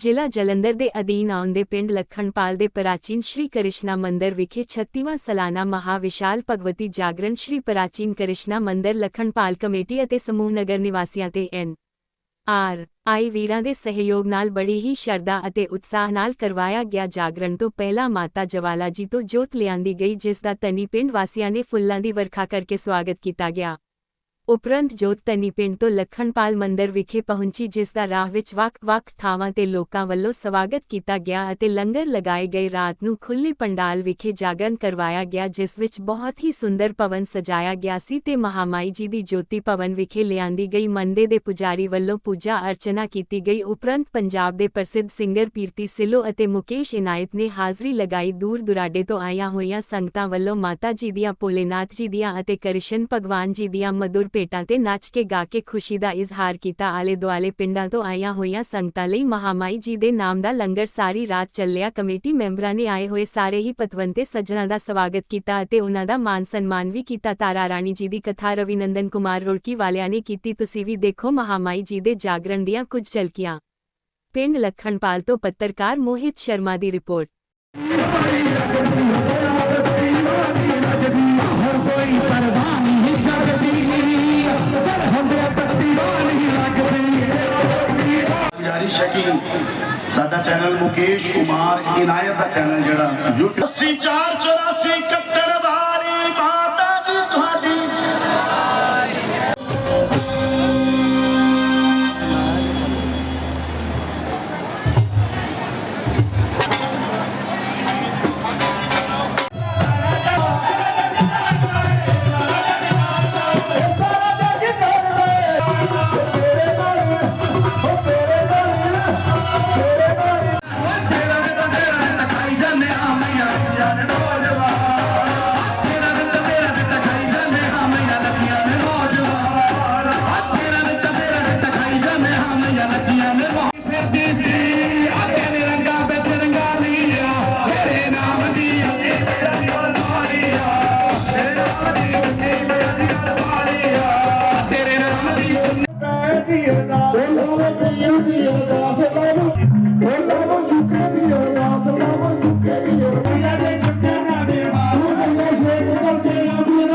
ਜ਼ਿਲ੍ਹਾ ਜਲੰਧਰ ਦੇ ਅਧੀਨ ਆਉਂਦੇ ਪਿੰਡ ਲਖਣਪਾਲ ਦੇ ਪ੍ਰਾਚੀਨ ਸ਼੍ਰੀ ਕ੍ਰਿਸ਼ਨਾ ਮੰਦਿਰ ਵਿਖੇ 36ਵਾਂ ਸਾਲਾਨਾ ਮਹਾ ਵਿਸ਼ਾਲ ਭਗਵਤੀ ਜਾਗਰਣ ਸ਼੍ਰੀ ਪ੍ਰਾਚੀਨ ਕ੍ਰਿਸ਼ਨਾ ਮੰਦਿਰ ਲਖਣਪਾਲ ਕਮੇਟੀ ਅਤੇ ਸਮੂਹ ਨਗਰ ਨਿਵਾਸੀਆਂ ਤੇ ਐਨ. ਆਰ. ਆਈ. ਵੀਰਾਂ ਦੇ ਸਹਿਯੋਗ ਨਾਲ ਬੜੀ ਹੀ ਸ਼ਰਧਾ ਅਤੇ ਉਤਸ਼ਾਹ ਨਾਲ ਕਰਵਾਇਆ ਗਿਆ ਜਾਗਰਣ ਤੋਂ ਪਹਿਲਾਂ ਮਾਤਾ ਜਵਾਲਾ ਜੀ ਤੋਂ ਜੋਤ ਲਿਆਂਦੀ ਗਈ, ਜਿਸ ਦਾ ਤਨੀ ਪਿੰਡ ਵਾਸੀਆਂ ਨੇ ਫੁੱਲਾਂ ਦੀ ਵਰਖਾ ਕਰਕੇ ਸਵਾਗਤ ਕੀਤਾ ਗਿਆ। ਉਪਰੰਤ ਜੋਤ ਤਨੀ ਪਿੰਡ ਤੋਂ ਲਖਣਪਾਲ ਮੰਦਰ ਵਿਖੇ ਪਹੁੰਚੀ, ਜਿਸ ਦਾ ਰਾਹ ਵਿੱਚ ਵੱਖ-ਵੱਖ ਥਾਵਾਂ ਤੇ ਲੋਕਾਂ ਵੱਲੋਂ ਸਵਾਗਤ ਕੀਤਾ ਗਿਆ ਅਤੇ ਲੰਗਰ ਲਗਾਏ ਗਏ। ਰਾਤ ਨੂੰ ਖੁੱਲੇ ਪੰਡਾਲ ਵਿਖੇ ਜਾਗਰਣ ਕਰਵਾਇਆ ਗਿਆ, ਜਿਸ ਵਿੱਚ ਬਹੁਤ ਹੀ ਸੁੰਦਰ ਭਵਨ ਸਜਾਇਆ ਗਿਆ ਸੀ ਤੇ ਮਹਾਮਾਈ ਜੀ ਦੀ ਜੋਤੀ ਭਵਨ ਵਿਖੇ ਲਿਆਂਦੀ ਗਈ। ਮੰਦੇ ਦੇ ਪੁਜਾਰੀ ਵੱਲੋਂ ਪੂਜਾ ਅਰਚਨਾ ਕੀਤੀ ਗਈ। ਉਪਰੰਤ ਪੰਜਾਬ ਦੇ ਪ੍ਰਸਿੱਧ ਸਿੰਗਰ ਪੀਰਤੀ ਸਿੱਲੋ ਅਤੇ ਮੁਕੇਸ਼ ਇਨਾਇਤ ਨੇ ਹਾਜ਼ਰੀ ਲਗਾਈ। ਦੂਰ ਦੁਰਾਡੇ ਤੋਂ ਆਈਆਂ ਹੋਈਆਂ ਸੰਗਤਾਂ ਵੱਲੋਂ ਮਾਤਾ ਜੀ ਦੀਆਂ, ਭੋਲੇਨਾਥ ਜੀ ਦੀਆਂ ਅਤੇ ਕ੍ਰਿਸ਼ਨ ਭਗਵਾਨ ਜੀ ਦੀਆਂ ਮਧੁਰ ਭੇਟਾਂ ਤੇ ਨੱਚ ਕੇ ਗਾ ਕੇ ਖੁਸ਼ੀ ਦਾ ਇਜ਼ਹਾਰ ਕੀਤਾ। ਆਲੇ ਦੁਆਲੇ ਪਿੰਡਾਂ ਤੋਂ ਆਈਆਂ ਹੋਈਆਂ ਸੰਗਤਾਂ ਲਈ ਮਹਾਮਾਈ ਜੀ ਦੇ ਨਾਮ ਦਾ ਲੰਗਰ ਸਾਰੀ ਰਾਤ ਚੱਲਿਆ। ਕਮੇਟੀ ਮੈਂਬਰਾਂ ਨੇ ਆਏ ਹੋਏ ਸਾਰੇ ਹੀ ਪਤਵੰਤੇ ਸੱਜਣਾਂ ਦਾ ਸਵਾਗਤ ਕੀਤਾ ਅਤੇ ਉਹਨਾਂ ਦਾ ਮਾਨ ਸਨਮਾਨ ਵੀ ਕੀਤਾ। ਤਾਰਾ ਰਾਣੀ ਜੀ ਦੀ ਕਥਾ ਰਵਿਨੰਦਨ ਕੁਮਾਰ ਰੁੜਕੀ ਵਾਲਿਆਂ ਨੇ ਕੀਤੀ। ਤੁਸੀਂ ਵੀ ਦੇਖੋ ਮਹਾਮਾਈ ਜੀ ਦੇ ਜਾਗਰਣ ਦੀਆਂ ਕੁਝ ਝਲਕੀਆਂ। ਪਿੰਡ ਲਖਣਪਾਲ ਤੋਂ ਪੱਤਰਕਾਰ ਮੋਹਿਤ ਸ਼ਰਮਾ ਦੀ ਰਿਪੋਰਟ। ਸ਼ਕੀ ਸਾਡਾ ਚੈਨਲ ਮੁਕੇਸ਼ ਕੁਮਾਰ ਇਨਾਇਤ ਦਾ ਚੈਨਲ ਜਿਹੜਾ YouTube 8484 ਕੱਟੜ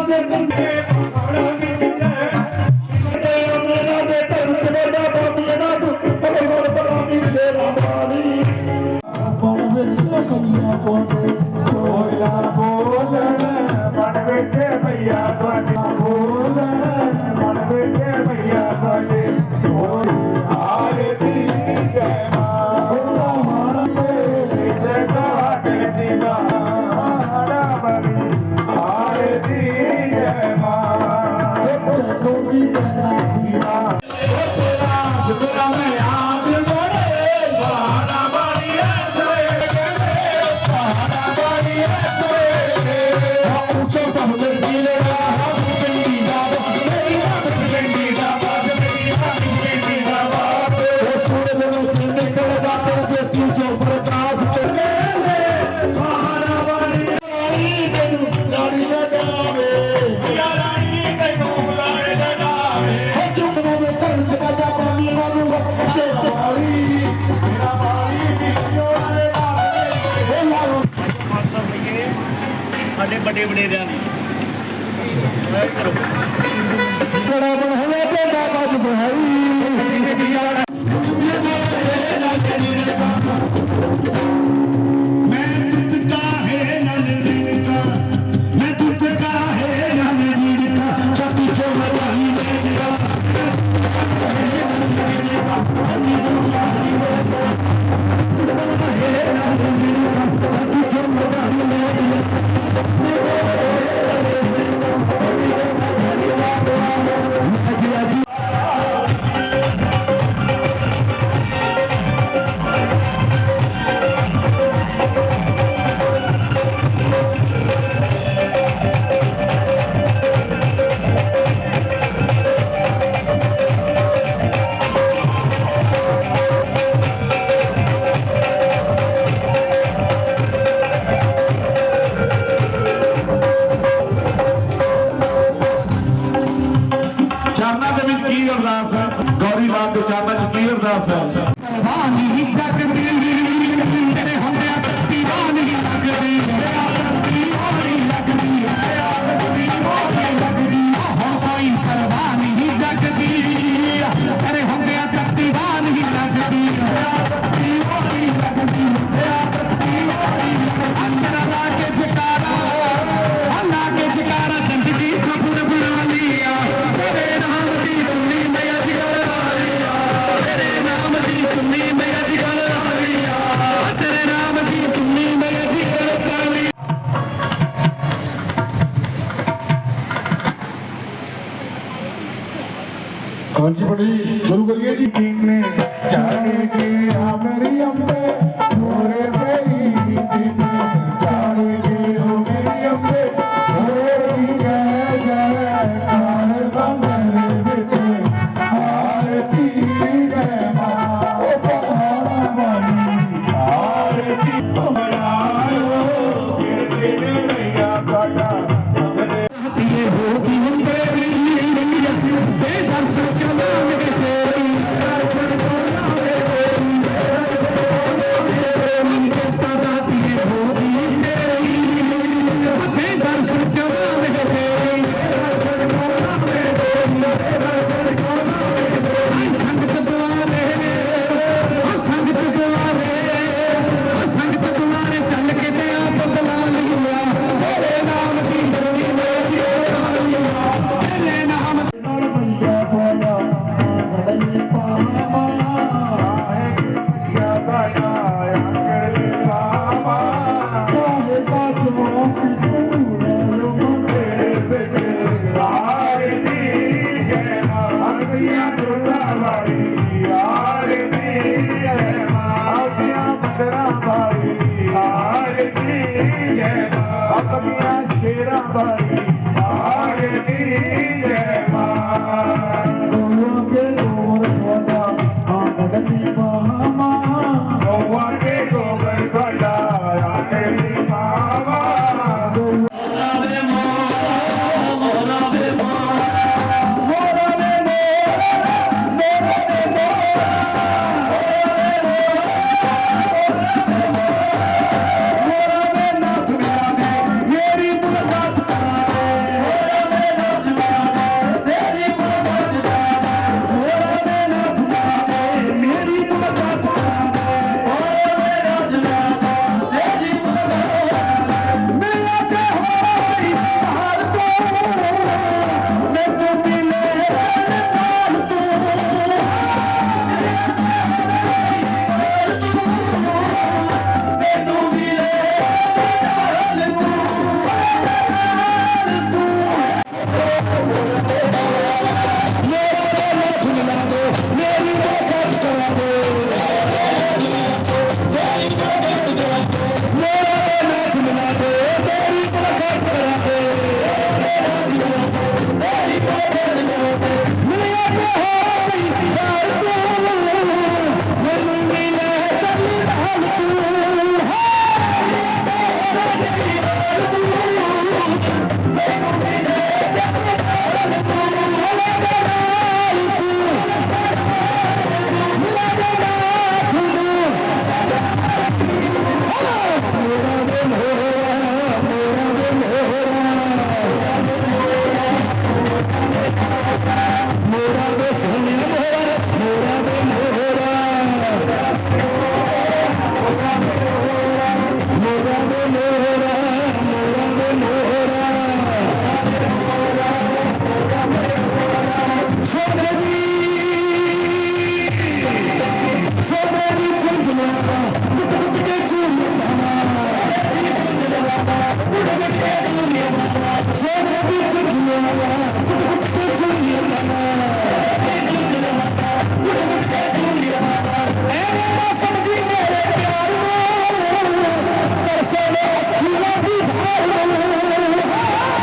আমাদের ਵੱਡੇ ਵਡੇਰਿਆਂ ਦੀ ਬੜਾ ਬਣ ਹੋਵੇ ਤੇ ਬਾਬਾ ਜੀ ਬਹਾਈ